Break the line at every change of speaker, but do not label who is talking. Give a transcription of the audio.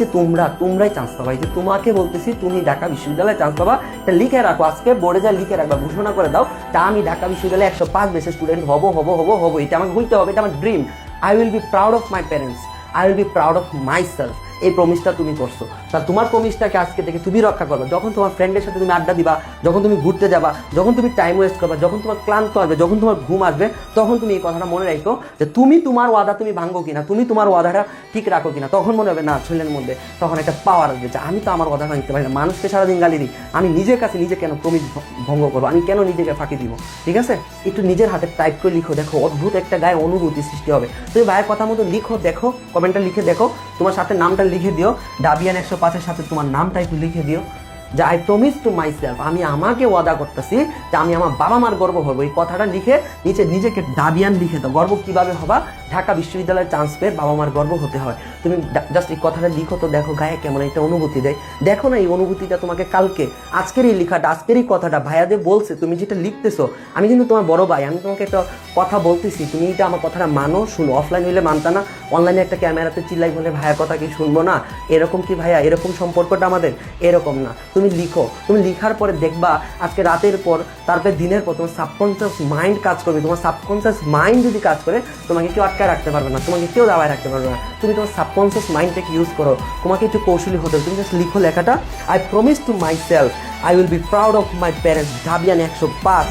যে তোমরা, তোমরাই চান্স পাবা। এই যে তোমাকে বলতেছি, তুমি ঢাকা বিশ্ববিদ্যালয়ে চান্স পাবা। এটা লিখে রাখো আজকে, বোর্ডে যা লিখে রাখবা, ঘোষণা করে দাও। তা আমি ঢাকা বিশ্ববিদ্যালয়ে একশো পাঁচ বেশি স্টুডেন্ট হব হব হব হব। এটা আমাকে হইতে হবে, এটা আমার dream I will be proud of my parents I will be proud of myself এই প্রমিসটা তুমি করছ। তা তোমার প্রমিসটাকে আজকে থেকে তুমি রক্ষা করবে। যখন তোমার ফ্রেন্ডের সাথে তুমি আড্ডা দিবা, যখন তুমি ঘুরতে যাবা, যখন তুমি টাইম ওয়েস্ট করবা, যখন তোমার ক্লান্ত আসবে যখন তোমার ঘুম আসবে, তখন তুমি এই কথাটা মনে রাখো যে তুমি তোমার ওয়াদা তুমি ভাঙো কিনা, তুমি তোমার ওয়াদাটা ঠিক রাখো কিনা। তখন মনে হবে, না, ছেলের মধ্যে তখন একটা পাওয়ার আসবে যে আমি তো আমার ওয়াদা ভাঙতে পারি না। মানুষকে সারাদিন গালি দিই। আমি নিজের কাছে নিজে কেন প্রমিস ভঙ্গ করব? আমি কেন নিজেকে ফাঁকি দিব? ঠিক আছে? একটু নিজের হাতে টাইপ করে লিখো, দেখো। অদ্ভুত একটা গায়ে অনুভূতি সৃষ্টি হবে। তুমি ভাইয়ের কথা মতো লিখো, দেখো কমেন্টটা লিখে দেখো। তোমার সাথে নামটা লিখে দিও। ডাবিয়ান একশো পাঁচের সাথে তোমার নামটা একটু লিখে দিও। যে I promise to myself আমি আমাকে ওয়াদা করতেছি যে আমি আমার বাবা মার গর্ব হব এই কথাটা লিখে নিচে নিজেকে ডাবিয়ান লিখে দাও। গর্ব কীভাবে হবা? ঢাকা বিশ্ববিদ্যালয়ের চান্স পেয়ে বাবা মার গর্ব হতে হয়। তুমি জাস্ট এই কথাটা লিখো তো দেখো গায়ে কেমন একটা অনুভূতি দেয়। দেখো না এই অনুভূতিটা তোমাকে কালকে, আজকের এই লেখাটা, আজকের এই কথাটা ভাইয়া যে বলছে। তুমি যেটা লিখতেছো, আমি কিন্তু তোমার বড় ভাই, আমি তোমাকে একটা কথা বলতেছি। তুমি এটা আমার কথাটা মানো, শুনো। অফলাইন হইলে মানতা না অনলাইনে একটা ক্যামেরাতে চিল্লাই বলে ভাইয়া কথা কি শুনব না? এরকম কি ভাইয়া? এরকম সম্পর্কটা আমাদের? এরকম না। তুমি লিখো। তুমি লিখার পরে দেখবা আজকে রাতের পর, তারপরে দিনের পর তোমার সাবকনসিয়াস মাইন্ড কাজ করবে। তোমার সাবকনসিয়াস মাইন্ড যদি কাজ করে, তোমাকে কেউ আটকায় রাখতে পারবে না, তোমাকে কেউ দাবায় রাখতে পারবে না। তুমি তোমার সাবকনসিয়াস মাইন্ডটাকে ইউজ করো। তোমাকে একটু কৌশলী হতে তুমি জাস্ট লিখো লেখাটা I promise to myself I will be proud of my parents ঢাবিয়ান একশো পাঁচ